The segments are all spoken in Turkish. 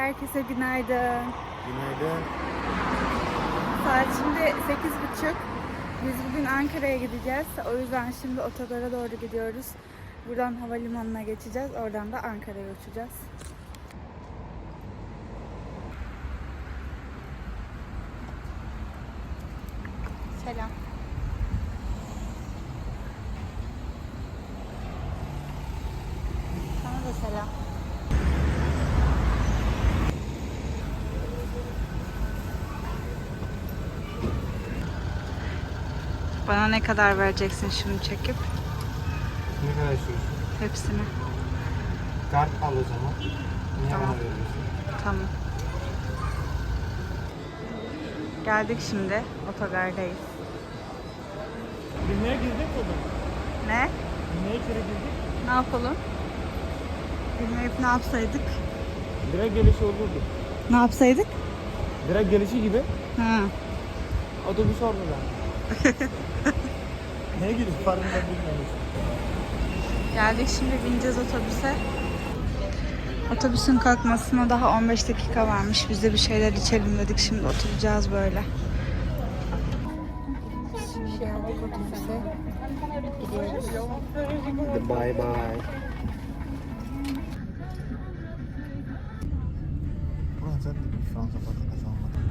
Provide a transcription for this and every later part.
Herkese günaydın. Günaydın. Saat şimdi 8.30. Biz bugün Ankara'ya gideceğiz. O yüzden şimdi otogara doğru gidiyoruz. Buradan havalimanına geçeceğiz. Oradan da Ankara'ya uçacağız. Selam. Sana da selam. Bana ne kadar vereceksin şunu çekip? Ne kadar istiyorsun? Hepsini. Kart al o zaman. Niye Tamam. Tamam. Geldik şimdi. Otogardayız. Binmeye girdik mi? Ne? Binmeye içeri girdik. Ne yapalım? Bilmeyip ne yapsaydık? Direkt gelişi olurdu. Ne yapsaydık? Direkt gelişi gibi Ha. otobüs orada. Neye gidiyorsun? Farkında bilmiyoruz. Geldik şimdi bineceğiz otobüse. Otobüsün kalkmasına daha 15 dakika varmış. Biz de bir şeyler içelim dedik. Şimdi oturacağız böyle. Şimdi geldik otobüse. Gidiyoruz. Hadi bye bye. Ulan sen de bir Fransa vatandaşı olmadın.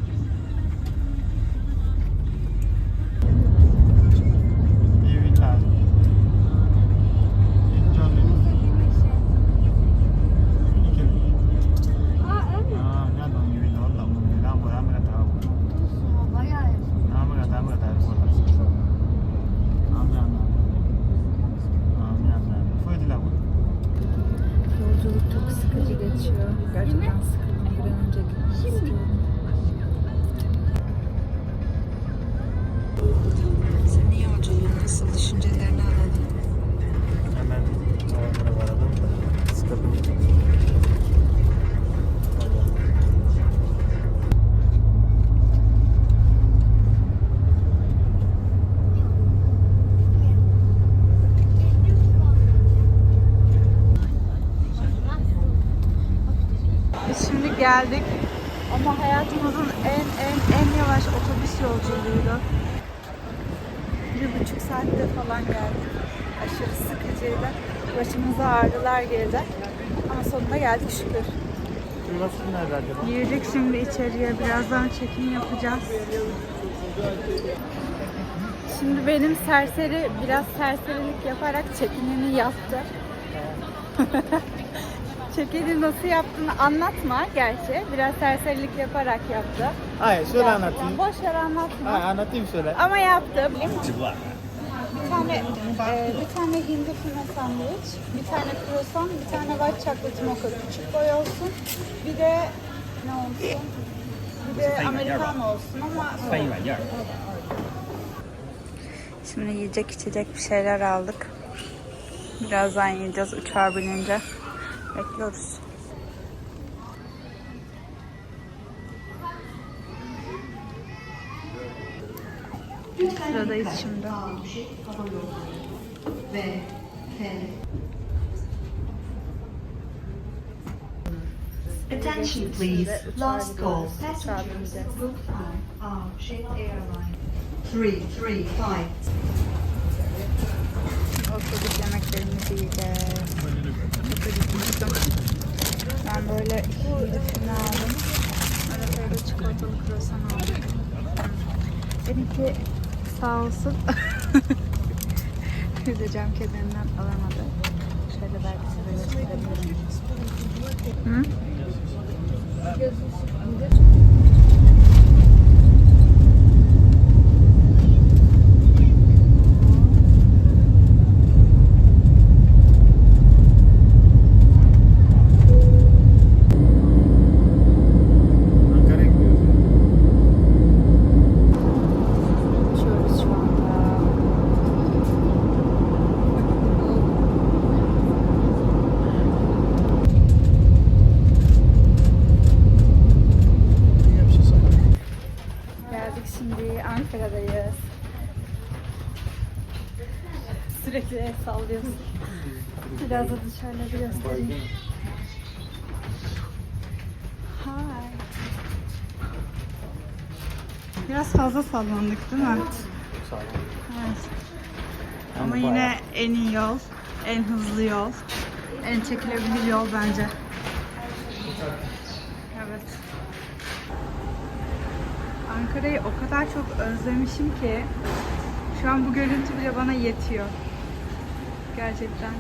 Geldik. Ama hayatımızın en en en yavaş otobüs yolculuğuydu. Bir buçuk saatte falan geldik. Aşırı sıkıcıydı. Başımıza ağrılar girdi. Ama sonunda geldik şükür. Şurası nerede acaba? Girdik şimdi içeriye. Birazdan check-in yapacağız. Şimdi benim serseri biraz serserilik yaparak check-in'ini yaptı. check-in'i nasıl yaptığını anlatma gerçi. Biraz serserilik yaparak yaptı. Hayır şöyle Yani anlatayım. boş ver anlatma. Ha, anlatayım şöyle. Ama yaptı. Bir tane, e, bir tane hindi füme sandviç, bir tane croissant, bir tane white chocolate mocha küçük boy olsun. Bir de ne olsun? Bir de americano olsun ama Şimdi yiyecek içecek bir şeyler aldık. Birazdan yiyeceğiz uçağa binince. Bekliyoruz. Sıradayız şimdi. Attention please, last call. Passengers on our Jet Airline 335. Otobüs yemeklerimizi yiyeceğiz. Acıkmıştım. Ben böyle hindi füme aldım. Arada da çikolatalı kruvasan aldım. Benimki sağ olsun. Bir de cam kenarından alamadı. Şöyle belki size gösterebilirim. Hı? sallıyorsun. Biraz da dışarıda göstereyim. Hi. Biraz fazla sallandık değil mi? Evet. evet. Ama yine en iyi yol, en hızlı yol, en çekilebilir yol bence. Evet. Ankara'yı o kadar çok özlemişim ki şu an bu görüntü bile bana yetiyor. Gerçekten.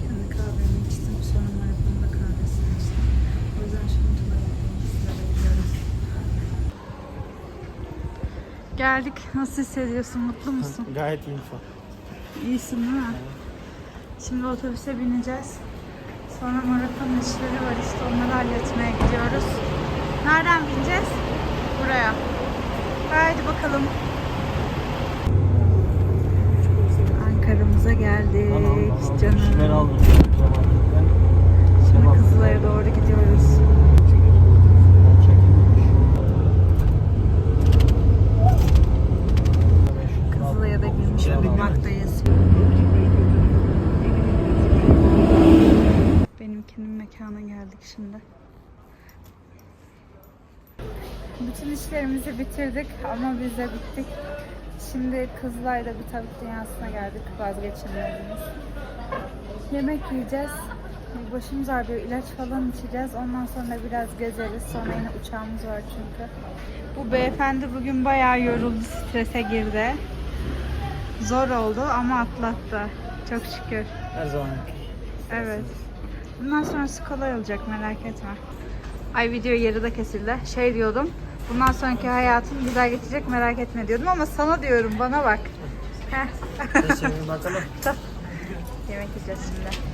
Kendi kahvemi içtim, sonra maratonda kahvesini içtim. O yüzden şimdi. Geldik. Nasıl hissediyorsun? Mutlu musun? Gayet iyiyim şu an. İyisin değil mi? Şimdi otobüse bineceğiz. Sonra maraton işleri var işte onları halletmeye gidiyoruz. Nereden bineceğiz? Buraya. Haydi bakalım. Ankara'mıza geldik canım. Şimdi Kızılay'a doğru gidiyoruz. Kızılay'a da girmiş bulunmaktayız. Benimkinin mekana geldik şimdi. Bütün işlerimizi bitirdik ama biz de bittik. Şimdi Kızılay'da bir tavuk dünyasına geldik vazgeçilmezimiz. Yemek yiyeceğiz. Başımız ağrıyor, ilaç falan içeceğiz. Ondan sonra biraz gezeriz. Sonra yine uçağımız var çünkü. Bu beyefendi bugün bayağı yoruldu, strese girdi. Zor oldu ama atlattı. Çok şükür. Her zaman. Evet. Bundan sonrası kolay olacak merak etme. Ay video yarıda kesildi. Şey diyordum. Bundan sonraki hayatın güzel geçecek merak etme diyordum ama sana diyorum bana bak. Şimdi bakalım. Yemek yiyeceğiz şimdi.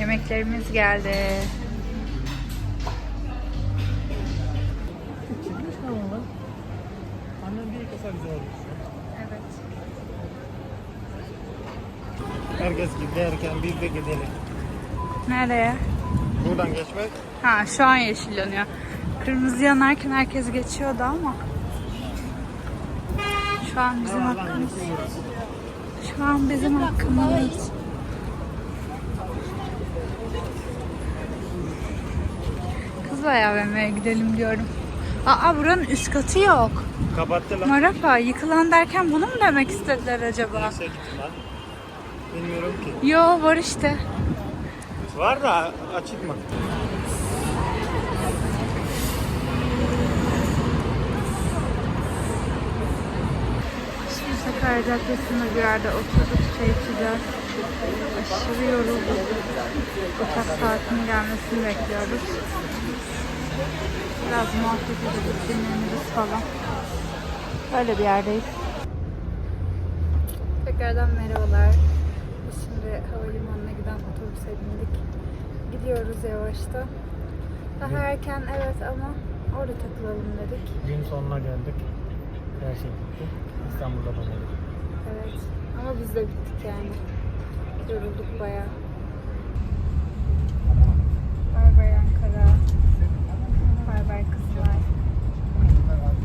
Yemeklerimiz geldi. Annem bir kasa güzel olmuş. Evet. Herkes giderken biz de gidelim. Nereye? Buradan geçmek Ha şu an yeşil yanıyor. Kırmızı yanarken herkes geçiyordu ama. Şu an bizim hakkımız. Şu an bizim hakkımız. Kızılay AVM'ye gidelim diyorum. Aa buranın üst katı yok. kapattılar. Marapa yıkılan derken bunu mu demek istediler acaba? Neyse gittiler. Bilmiyorum ki. Yo var işte. Var da açık mı? Sakarya Caddesi'nde bir yerde oturduk, çay içeceğiz. Aşırı yorulduk. Uçak saatinin gelmesini bekliyoruz. Biraz muhabbet edip dinleniriz falan. Böyle bir yerdeyiz. Tekrardan merhabalar. Biz şimdi havalimanına giden otobüse bindik. Gidiyoruz yavaşta. Daha erken evet ama orada takılalım dedik. Gün sonuna geldik. Her şey bitti. İstanbul'da bakalım. Evet. Ama biz de bittik yani. Yorulduk bayağı. Bay bay Ankara. Bay bay kızlar.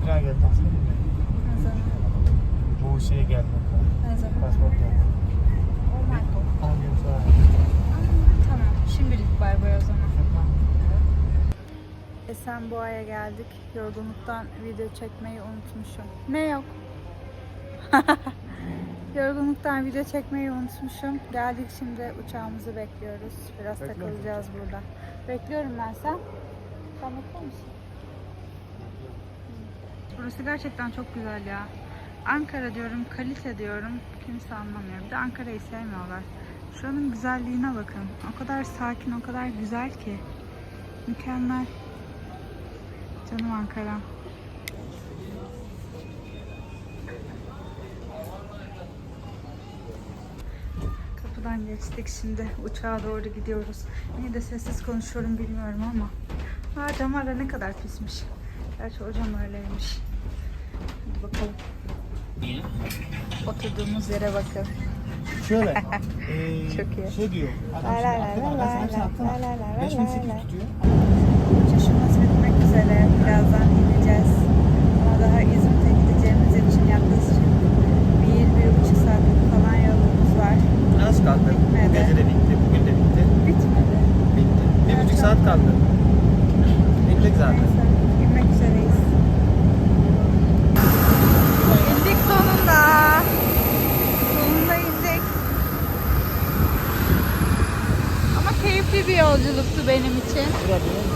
Bir daha geldik. Ne zaman? Bu şeye geldik. Ne zaman? Pasport geldi. Oh my god. 10 gün sonra. Tamam. Şimdilik bay bay o zaman. Esenboğa'ya geldik. Yorgunluktan video çekmeyi unutmuşum. Ne yok? Yorgunluktan video çekmeyi unutmuşum. Geldik şimdi uçağımızı bekliyoruz. Biraz Bekliyorum. takılacağız burada. Bekliyorum ben sen. Sen bekliyor musun? Burası gerçekten çok güzel ya. Ankara diyorum, kalite diyorum. Kimse anlamıyor. Bir de Ankara'yı sevmiyorlar. Şuranın güzelliğine bakın. O kadar sakin, o kadar güzel ki. Mükemmel. Canım Ankara. Kapıdan geçtik şimdi uçağa doğru gidiyoruz. Niye de sessiz konuşuyorum bilmiyorum ama. Ha camlar da ne kadar pismiş. Gerçi o cam öyleymiş. Hadi bakalım. Oturduğumuz yere bakın. Şöyle. eee, Çok iyi. Şey diyor. Adam La şimdi la la attı la bana. la Sen hepsini la attın. la la la la 5800 la. tutuyor. Uçuşumuz bitmek üzere. Birazdan ineceğiz. Ama daha İzmit'e gideceğimiz için yaklaşık bir, bir buçuk saat falan yolumuz var. Az kaldı. Bitmedi. Gece de bitti. Bugün de bitti. Bitmedi. Bitti. Bir buçuk saat kaldı. Bitti indik zaten. Neyse, inmek üzereyiz. İndik sonunda. Sonunda indik. Ama keyifli bir yolculuktu benim için.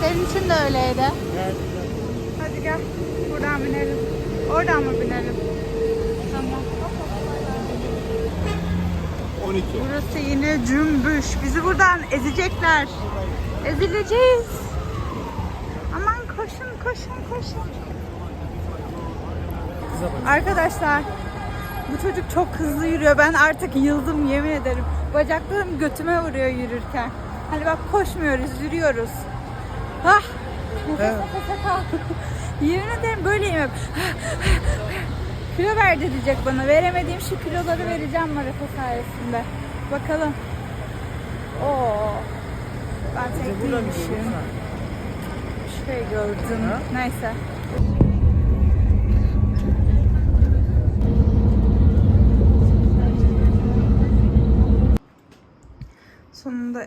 Senin için de öyleydi. Hadi gel. Buradan binelim. Oradan mı binelim? Tamam. 12. Burası yine cümbüş. Bizi buradan ezecekler. Ezileceğiz. Aman koşun koşun koşun. Arkadaşlar bu çocuk çok hızlı yürüyor. Ben artık yıldım yemin ederim. Bacaklarım götüme vuruyor yürürken. Hani bak koşmuyoruz, yürüyoruz. Ah! Nefes Evet. nefese yemin ederim böyleyim hep. Kilo ver diyecek bana. Veremediğim şu kiloları vereceğim maraton sayesinde. Bakalım. Oo. Ben tek değilmişim. Şey gördüm. Ha? Neyse.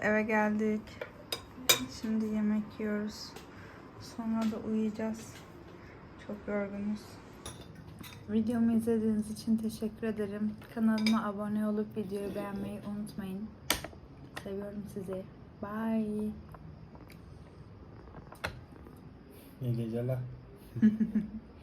Eve geldik. Şimdi yemek yiyoruz. Sonra da uyuyacağız. Çok yorgunuz. Videomu izlediğiniz için teşekkür ederim. Kanalıma abone olup videoyu beğenmeyi unutmayın. Seviyorum sizi. Bye. İyi geceler.